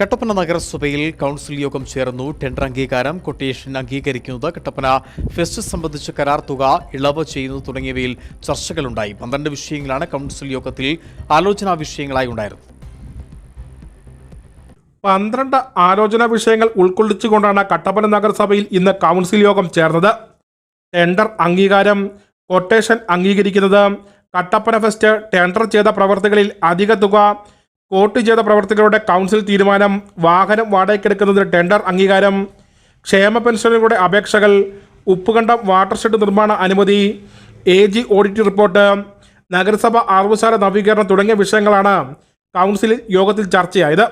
കട്ടപ്പന നഗരസഭയിൽ കൗൺസിൽ യോഗം ചേർന്നു. ടെൻഡർ അംഗീകാരം കൊട്ടേഷൻ അംഗീകരിക്കുന്നത് കട്ടപ്പന ഫെസ്റ്റ് സംബന്ധിച്ച കരാർ തുക ഇളവ് ചെയ്യുന്നത് തുടങ്ങിയവയിൽ ചർച്ചകളുണ്ടായി. പന്ത്രണ്ട് വിഷയങ്ങളാണ് കൗൺസിൽ യോഗത്തിൽ ആലോചനാ വിഷയങ്ങളായി ഉണ്ടായിരുന്നത്. പന്ത്രണ്ട് ആലോചനാ വിഷയങ്ങൾ ഉൾക്കൊള്ളിച്ചുകൊണ്ടാണ് കട്ടപ്പന നഗരസഭയിൽ ഇന്ന് കൗൺസിൽ യോഗം ചേർന്നത്. ടെൻഡർ അംഗീകാരം കൊട്ടേഷൻ അംഗീകരിക്കുന്നത് കട്ടപ്പന ഫെസ്റ്റ് ടെൻഡർ ചെയ്ത പ്രവർത്തികളിൽ അധിക തുക കോട്ട് ചെയ്ത പ്രവർത്തികളുടെ കൗൺസിൽ തീരുമാനം വാഹനം വാടകയ്ക്കെടുക്കുന്നതിന് ടെൻഡർ അംഗീകാരം ക്ഷേമ പെൻഷനുകളുടെ അപേക്ഷകൾ ഉപ്പുകണ്ടം വാട്ടർഷെഡ് നിർമ്മാണ അനുമതി എ ജി ഓഡിറ്റ് റിപ്പോർട്ട് നഗരസഭ ആർവശാല നവീകരണം തുടങ്ങിയ വിഷയങ്ങളാണ് കൗൺസിൽ യോഗത്തിൽ ചർച്ചയായത്.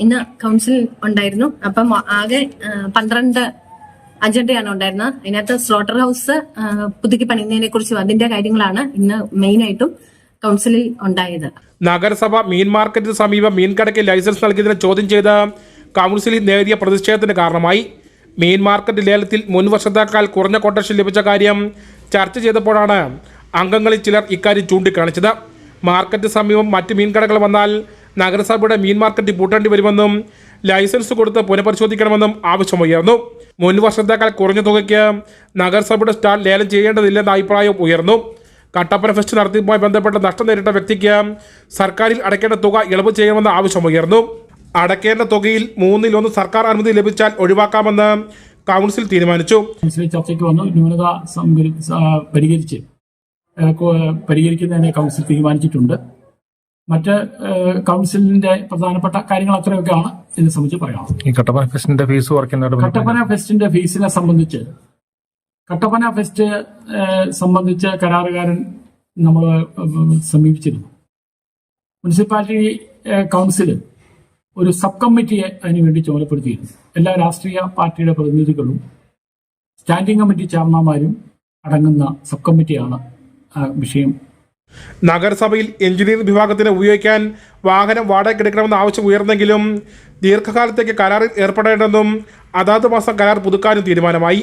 ഇന്ന് കൗൺസിൽ ഉണ്ടായിരുന്നു. അപ്പം ആകെ പന്ത്രണ്ട് അജണ്ടയാണ് ഉണ്ടായിരുന്നത്. അതിനകത്ത് സ്ലോട്ടർ ഹൗസ് പുതുക്കി പണിയുന്നതിനെ കുറിച്ചും അതിന്റെ കാര്യങ്ങളാണ് ഇന്ന് മെയിൻ ആയിട്ടും കൗൺസിലിൽ ഉണ്ടായത്. നഗരസഭ മീൻ മാർക്കറ്റിന് സമീപം മീൻകടയ്ക്ക് ലൈസൻസ് നൽകിയതിനെ ചോദ്യം ചെയ്ത് കൗൺസിലിൽ നേരിയ പ്രതിഷേധത്തിന് കാരണമായി. മീൻ മാർക്കറ്റ് ലേലത്തിൽ മുൻ വർഷത്തേക്കാൾ കുറഞ്ഞ കൊട്ടേഷൻ ലഭിച്ച കാര്യം ചർച്ച ചെയ്തപ്പോഴാണ് അംഗങ്ങളിൽ ചിലർ ഇക്കാര്യം ചൂണ്ടിക്കാണിച്ചത്. മാർക്കറ്റ് സമീപം മറ്റ് മീൻകടകൾ വന്നാൽ നഗരസഭയുടെ മീൻ മാർക്കറ്റ് പൂട്ടേണ്ടി വരുമെന്നും ലൈസൻസ് കൊടുത്ത് പുനഃപരിശോധിക്കണമെന്നും ആവശ്യമുയർന്നു. മുൻ വർഷത്തേക്കാൾ കുറഞ്ഞ തുകയ്ക്ക് നഗരസഭയുടെ സ്റ്റാൾ ലേലം ചെയ്യേണ്ടതില്ലെന്ന അഭിപ്രായം ഉയർന്നു. കട്ടപ്പന ഫെസ്റ്റ് നടത്തിപ്പുമായി ബന്ധപ്പെട്ട് നഷ്ടം നേരിട്ട വ്യക്തിക്ക് സർക്കാരിൽ അടയ്ക്കേണ്ട തുക ഇളവ് ചെയ്യണമെന്ന ആവശ്യമുയർന്നു അടയ്ക്കേണ്ട തുകയിൽ മൂന്നിലൊന്ന് സർക്കാർ അനുമതി ലഭിച്ചാൽ ഒഴിവാക്കാമെന്ന് കൗൺസിൽ തീരുമാനിച്ചു. കൗൺസിൽ ചർച്ചയ്ക്ക് വന്നു. ന്യൂനത പരിഹരിച്ച് പരിഹരിക്കുന്നതിനെ കൗൺസിൽ തീരുമാനിച്ചിട്ടുണ്ട്. മറ്റ് കൗൺസിലിന്റെ പ്രധാനപ്പെട്ട കാര്യങ്ങൾ അത്രയൊക്കെയാണ് ഇതിനെ സംബന്ധിച്ച് പറയാം ഈ കട്ടപ്പന ഫെസ്റ്റിന്റെ ഫീസ് കട്ടപ്പന ഫെസ്റ്റിന്റെ ഫീസിനെ സംബന്ധിച്ച് കട്ടപ്പന ഫെസ്റ്റ് സംബന്ധിച്ച് കരാറുകാരൻ നമ്മൾ സമീപിച്ചിരുന്നു. മുനിസിപ്പാലിറ്റി കൗൺസിൽ ഒരു സബ് കമ്മിറ്റിയെ അതിനുവേണ്ടി ചുമതലപ്പെടുത്തിയിരുന്നു. എല്ലാ രാഷ്ട്രീയ പാർട്ടിയുടെ പ്രതിനിധികളും സ്റ്റാൻഡിംഗ് കമ്മിറ്റി ചെയർമാന്മാരും അടങ്ങുന്ന സബ് കമ്മിറ്റിയാണ് വിഷയം. നഗരസഭയിൽ എഞ്ചിനീയറിംഗ് വിഭാഗത്തിന് ഉപയോഗിക്കാൻ വാഹനം വാടകയ്ക്ക് എടുക്കണമെന്ന ആവശ്യം ഉയർന്നെങ്കിലും ദീർഘകാലത്തേക്ക് കരാറിൽ ഏർപ്പെടേണ്ടെന്നും അതാത് മാസം കരാർ പുതുക്കാനും തീരുമാനമായി.